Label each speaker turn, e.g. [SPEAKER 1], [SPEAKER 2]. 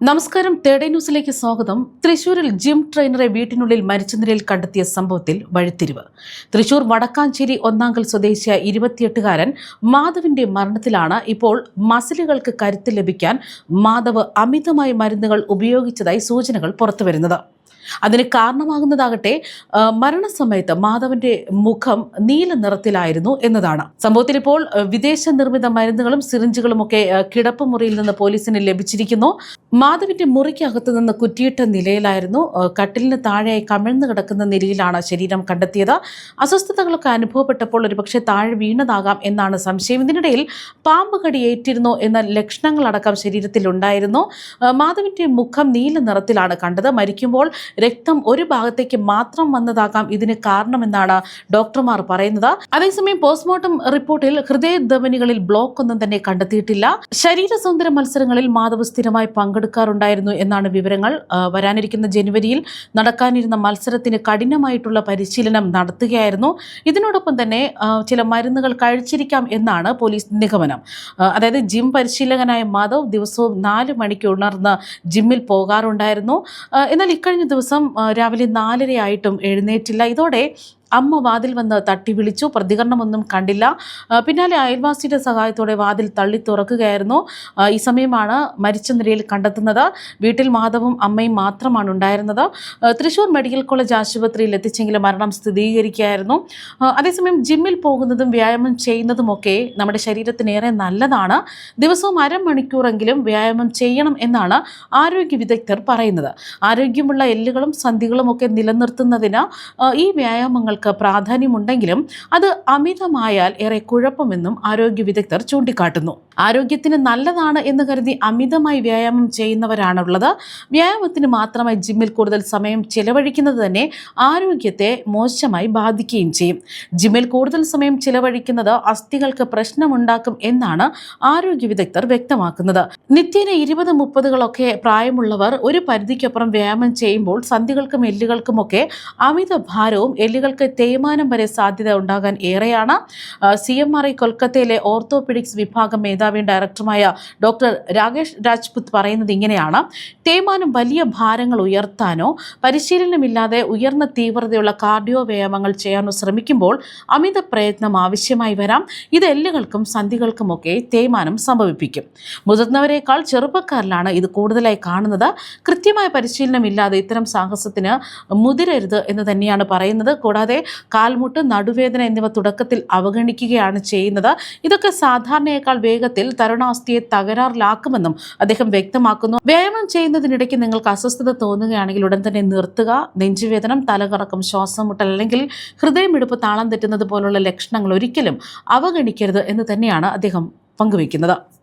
[SPEAKER 1] നമസ്കാരം തേടേ ന്യൂസിലേക്ക് സ്വാഗതം. തൃശൂരിൽ ജിം ട്രെയിനറെ വീട്ടിനുള്ളിൽ മരിച്ച നിലയിൽ കണ്ടെത്തിയ സംഭവത്തിൽ വഴിത്തിരിവ്. തൃശൂർ വടക്കാഞ്ചേരി ഒന്നാങ്കൽ സ്വദേശിയായ ഇരുപത്തിയെട്ടുകാരൻ മാധവിന്റെ മരണത്തിലാണ് ഇപ്പോൾ മസിലുകൾക്ക് കരുത്ത് ലഭിക്കാൻ മാധവ് അമിതമായി മരുന്നുകൾ ഉപയോഗിച്ചതായി സൂചനകൾ പുറത്തുവരുന്നത്. അതിന് കാരണമാകുന്നതാകട്ടെ മരണസമയത്ത് മാധവന്റെ മുഖം നീല നിറത്തിലായിരുന്നു എന്നതാണ്. സംഭവത്തിൽ ഇപ്പോൾ വിദേശ നിർമ്മിത മരുന്നുകളും സിറിഞ്ചുകളും ഒക്കെ കിടപ്പ് കിടപ്പുമുറിയിൽ നിന്ന് പോലീസിന് ലഭിച്ചിരിക്കുന്നു. മാധവിന്റെ മുറിക്കകത്ത് നിന്ന് കുറ്റിയിട്ട നിലയിലായിരുന്നു കട്ടിലിന് താഴെയായി കമിഴ്ന്നു കിടക്കുന്ന നിലയിലാണ് ശരീരം കണ്ടെത്തിയത്. അസ്വസ്ഥതകളൊക്കെ അനുഭവപ്പെട്ടപ്പോൾ ഒരുപക്ഷെ താഴെ വീണതാകാം എന്നാണ് സംശയം. ഇതിനിടയിൽ പാമ്പ് കടി ഏറ്റിരുന്നു എന്ന ലക്ഷണങ്ങളടക്കം ശരീരത്തിൽ ഉണ്ടായിരുന്നു മാധവിന്റെ മുഖം നീല നിറത്തിലാണ് കണ്ടത്. മരിക്കുമ്പോൾ രക്തം ഒരു ഭാഗത്തേക്ക് മാത്രം വന്നതാകാം ഇതിന് കാരണമെന്നാണ് ഡോക്ടർമാർ പറയുന്നത്. അതേസമയം പോസ്റ്റ്മോർട്ടം റിപ്പോർട്ടിൽ ഹൃദയധമനികളിൽ ബ്ലോക്ക് ഒന്നും തന്നെ കണ്ടെത്തിയിട്ടില്ല. ശരീര സൗന്ദര്യ മത്സരങ്ങളിൽ മാധവ് സ്ഥിരമായി പങ്കെടുക്കാറുണ്ടായിരുന്നു എന്നാണ് വിവരങ്ങൾ. വരാനിരിക്കുന്ന ജനുവരിയിൽ നടക്കാനിരുന്ന മത്സരത്തിന് കഠിനമായിട്ടുള്ള പരിശീലനം നടത്തുകയായിരുന്നു. ഇതിനോടൊപ്പം തന്നെ ചില മരുന്നുകൾ കഴിച്ചിരിക്കാം എന്നാണ് പോലീസ് നിഗമനം. അതായത് ജിം പരിശീലകനായ മാധവ് ദിവസവും നാല് മണിക്ക് ഉണർന്ന് ജിമ്മിൽ പോകാറുണ്ടായിരുന്നു. എന്നാൽ ഇക്കഴിഞ്ഞ ദിവസം ആ, രാവിലെ നാലരയായിട്ടും എഴുന്നേറ്റില്ല. ഇതോടെ അമ്മ വാതിൽ വന്ന് തട്ടി വിളിച്ചു. പ്രതികരണമൊന്നും കണ്ടില്ല. പിന്നാലെ അയൽവാസിയുടെ സഹായത്തോടെ വാതിൽ തള്ളി തുറക്കുകയായിരുന്നു. ഈ സമയമാണ് മരിച്ച നിലയിൽ കണ്ടെത്തുന്നത്. വീട്ടിൽ മാധവും അമ്മയും മാത്രമാണ് ഉണ്ടായിരുന്നത്. തൃശൂർ മെഡിക്കൽ കോളേജ് ആശുപത്രിയിൽ എത്തിച്ചെങ്കിലും മരണം സ്ഥിരീകരിക്കുകയായിരുന്നു. അതേസമയം ജിമ്മിൽ പോകുന്നതും വ്യായാമം ചെയ്യുന്നതുമൊക്കെ നമ്മുടെ ശരീരത്തിനേറെ നല്ലതാണ്. ദിവസവും അരമണിക്കൂറെങ്കിലും വ്യായാമം ചെയ്യണം എന്നാണ് ആരോഗ്യ വിദഗ്ധർ പറയുന്നത്. ആരോഗ്യമുള്ള എല്ലുകളും സന്ധികളും ഒക്കെ നിലനിർത്തുന്നതിന് ഈ വ്യായാമങ്ങൾക്ക് പ്രാധാന്യമുണ്ടെങ്കിലും അത് അമിതമായാൽ ഏറെ കുഴപ്പമെന്നും ആരോഗ്യ വിദഗ്ധർ ചൂണ്ടിക്കാട്ടുന്നു ആരോഗ്യത്തിന് നല്ലതാണ് എന്ന് കരുതി അമിതമായി വ്യായാമം ചെയ്യുന്നവരാണുള്ളത്. വ്യായാമത്തിന് മാത്രമായി ജിമ്മിൽ കൂടുതൽ സമയം ചിലവഴിക്കുന്നത് തന്നെ ആരോഗ്യത്തെ മോശമായി ബാധിക്കുകയും ചെയ്യും. ജിമ്മിൽ കൂടുതൽ സമയം ചിലവഴിക്കുന്നത് അസ്ഥികൾക്ക് പ്രശ്നമുണ്ടാക്കും എന്നാണ് ആരോഗ്യ വിദഗ്ധർ വ്യക്തമാക്കുന്നത്. നിത്യേന ഇരുപത് മുപ്പതുകളൊക്കെ പ്രായമുള്ളവർ ഒരു പരിധിക്കപ്പുറം വ്യായാമം ചെയ്യുമ്പോൾ സന്ധികൾക്കും എല്ലുകൾക്കുമൊക്കെ അമിത ഭാരവും എല്ലുകൾക്ക് തേയ്മാനം വരെ സാധ്യത ഉണ്ടാകാൻ ഏറെയാണ്. സി എം ആർ ഐ കൊൽക്കത്തയിലെ ഓർത്തോപെഡിക്സ് വിഭാഗം മേധാവിയും ഡയറക്ടറുമായ ഡോക്ടർ രാകേഷ് രാജ്പുത് പറയുന്നത് ഇങ്ങനെയാണ്. തേയ്മാനം വലിയ ഭാരങ്ങൾ ഉയർത്താനോ പരിശീലനമില്ലാതെ ഉയർന്ന തീവ്രതയുള്ള കാർഡിയോ വ്യായാമങ്ങൾ ചെയ്യാനോ ശ്രമിക്കുമ്പോൾ അമിത പ്രയത്നം ആവശ്യമായി വരാം. ഇത് എല്ലുകൾക്കും സന്ധികൾക്കുമൊക്കെ തേയ്മാനം സംഭവിപ്പിക്കും. മുതിർന്നവരെക്കാൾ ചെറുപ്പക്കാരിലാണ് ഇത് കൂടുതലായി കാണുന്നത്. കൃത്യമായ പരിശീലനമില്ലാതെ ഇത്തരം സാഹസത്തിന് മുതിരരുത് എന്ന് തന്നെയാണ് പറയുന്നത്. കൂടാതെ കാൽമുട്ട് നടുവേദന എന്നിവ തുടക്കത്തിൽ അവഗണിക്കുകയാണ് ചെയ്യുന്നത്. ഇതൊക്കെ സാധാരണയേക്കാൾ വേഗത്തിൽ തരുണാസ്ഥിയെ തകരാറിലാക്കുമെന്നും അദ്ദേഹം വ്യക്തമാക്കുന്നു. വ്യായാമം ചെയ്യുന്നതിനിടയ്ക്ക് നിങ്ങൾക്ക് അസ്വസ്ഥത തോന്നുകയാണെങ്കിൽ ഉടൻ തന്നെ നിർത്തുക. നെഞ്ചുവേദനം തലകറക്കം ശ്വാസം മുട്ടൽ അല്ലെങ്കിൽ ഹൃദയമിടിപ്പ് താളം തെറ്റുന്നത് പോലുള്ള ലക്ഷണങ്ങൾ ഒരിക്കലും അവഗണിക്കരുത് എന്ന് തന്നെയാണ് അദ്ദേഹം പങ്കുവയ്ക്കുന്നത്.